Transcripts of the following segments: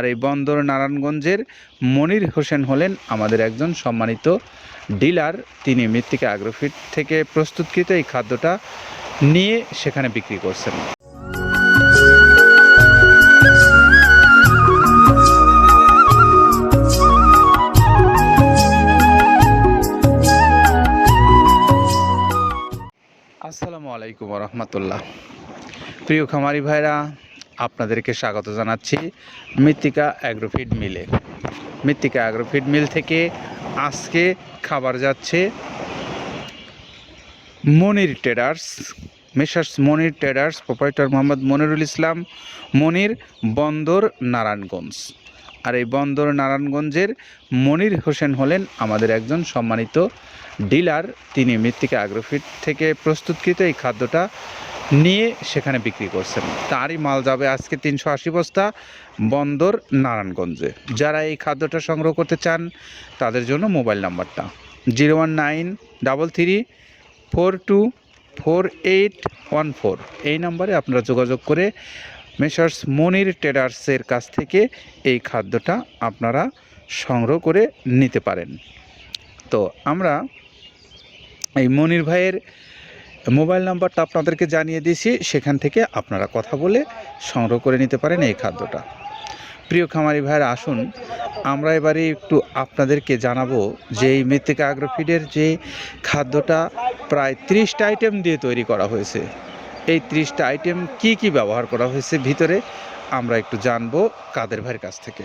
আর এই বন্দর নারায়ণগঞ্জের মনির হোসেন হলেন আমাদের একজন সম্মানিত ডিলার। তিনি মৃত্তিকা আগ্রোফিট থেকে প্রস্তুতকৃত এই খাদ্যটা নিয়ে সেখানে বিক্রি করছেন। আসসালামু আলাইকুম রহমতুল্লাহ। প্রিয় খামারি ভাইরা আপনাদেরকে স্বাগত জানাচ্ছি মৃত্তিকা অ্যাগ্রোফিড মিলে। মৃত্তিকা অ্যাগ্রোফিড মিল থেকে আজকে খাবার যাচ্ছে Monir traders. Messrs Monir traders, proprietor Mohammad Monirul Islam, Monir Bandar Narayanganj. আর এই বন্দর নারায়ণগঞ্জের মনির হোসেন হলেন আমাদের একজন সম্মানিত ডিলার, তিনি মৃত্তিকা আগ্রোফিট থেকে প্রস্তুতকৃত এই খাদ্যটা নিয়ে সেখানে বিক্রি করছেন। তারই মাল যাবে আজকে তিনশো আশি বস্তা বন্দর নারায়ণগঞ্জে। যারা এই খাদ্যটা সংগ্রহ করতে চান, তাদের জন্য মোবাইল নাম্বারটা zero one nine, double three, four two, four eight one four. এই নাম্বারে আপনারা যোগাযোগ করে মেসার্স মনির ট্রেডার্সের কাছ থেকে এই খাদ্যটা আপনারা সংগ্রহ করে নিতে পারেন। তো আমরা এই মনির ভাইয়ের মোবাইল নাম্বারটা আপনাদেরকে জানিয়ে দিয়েছি, সেখান থেকে আপনারা কথা বলে সংগ্রহ করে নিতে পারেন এই খাদ্যটা। প্রিয় খামারি ভাইয়ের, আসুন, আমরা এবারে একটু আপনাদেরকে জানাব যে এই মৃত্তিকা আগ্রোফিডের যে খাদ্যটা প্রায় ত্রিশটা আইটেম দিয়ে তৈরি করা হয়েছে। এই ত্রিশটা আইটেম কি কি ব্যবহার করা হয়েছে ভিতরে আমরা একটু জানব কাদের ভাইয়ের কাছ থেকে।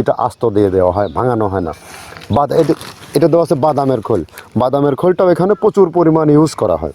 এটা আস্ত দিয়ে দেওয়া হয়, ভাঙানো হয় না। বাদ এটা এটা দেওয়া আছে বাদামের খোল। বাদামের খোলটাও এখানে প্রচুর পরিমাণ ইউজ করা হয়।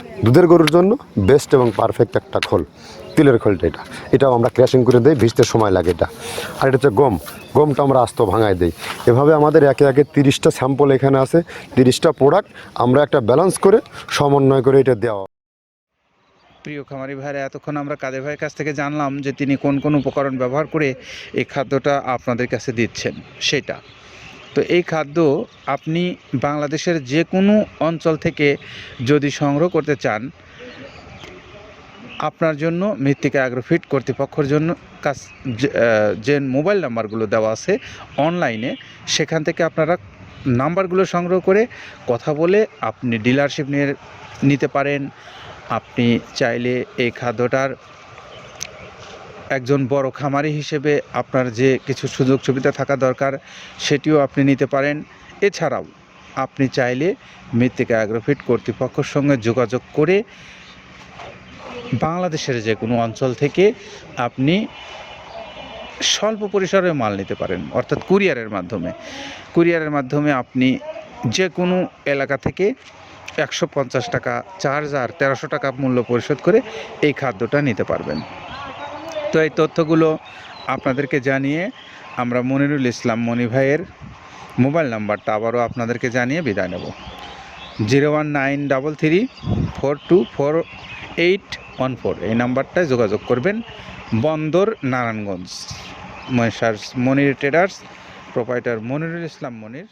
দুধের গরুর জন্য বেস্ট এবং পারফেক্ট একটা খোল। তিলের খোলটা এটা। এটাও আমরা ক্র্যাশিং করে দিই, ভিজতে সময় লাগে এটা। আর এটা হচ্ছে গম। গমটা আমরা আস্ত ভাঙায় দিই। এভাবে আমাদের একে একে তিরিশটা স্যাম্পল এখানে আছে। তিরিশটা প্রোডাক্ট আমরা একটা ব্যালেন্স করে সমন্বয় করে এটা দেওয়া। প্রিয় খামারি ভাইরা, এতক্ষণ আমরা কাদের ভাইয়ের কাছ থেকে জানলাম যে তিনি কোন কোন উপকরণ ব্যবহার করে এই খাদ্যটা আপনাদের কাছে দিচ্ছেন। সেটা তো এই খাদ্য আপনি বাংলাদেশের যে কোনো অঞ্চল থেকে যদি সংগ্রহ করতে চান আপনার জন্য মৃত্তিকা অ্যাগ্রোফিট কর্তৃপক্ষের জন্য আহ, যে মোবাইল নাম্বারগুলো দেওয়া আছে অনলাইনে সেখান থেকে আপনারা নাম্বারগুলো সংগ্রহ করে কথা বলে আপনি ডিলারশিপ নিয়ে নিতে পারেন। আপনি চাইলে এই খাদ্যটার একজন বড় খামারি হিসেবে আপনার যে কিছু সুযোগ সুবিধা থাকা দরকার, সেটিও আপনি নিতে পারেন। এছাড়াও আপনি চাইলে মৃত্তিকা অ্যাগ্রোফিট কর্তৃপক্ষের সঙ্গে যোগাযোগ করে বাংলাদেশের যে কোনো অঞ্চল থেকে আপনি স্বল্প পরিসরে মাল নিতে পারেন, অর্থাৎ কুরিয়ারের মাধ্যমে। কুরিয়ারের মাধ্যমে আপনি যে কোনো এলাকা থেকে একশো পঞ্চাশ টাকা চার্জ আর তেরোশো টাকা মূল্য পরিশোধ করে এই খাদ্যটা নিতে পারবেন। তো এই তথ্যগুলো আপনাদেরকে জানিয়ে আমরা মনিরুল ইসলাম মনি ভাইয়ের মোবাইল নাম্বারটা আবারও আপনাদেরকে জানিয়ে বিদায় নেব। Zero one nine double three four two four eight one four এই নাম্বারটায় যোগাযোগ করবেন। Bandar Narayanganj Monir traders, proprietor Monirul Islam Monir.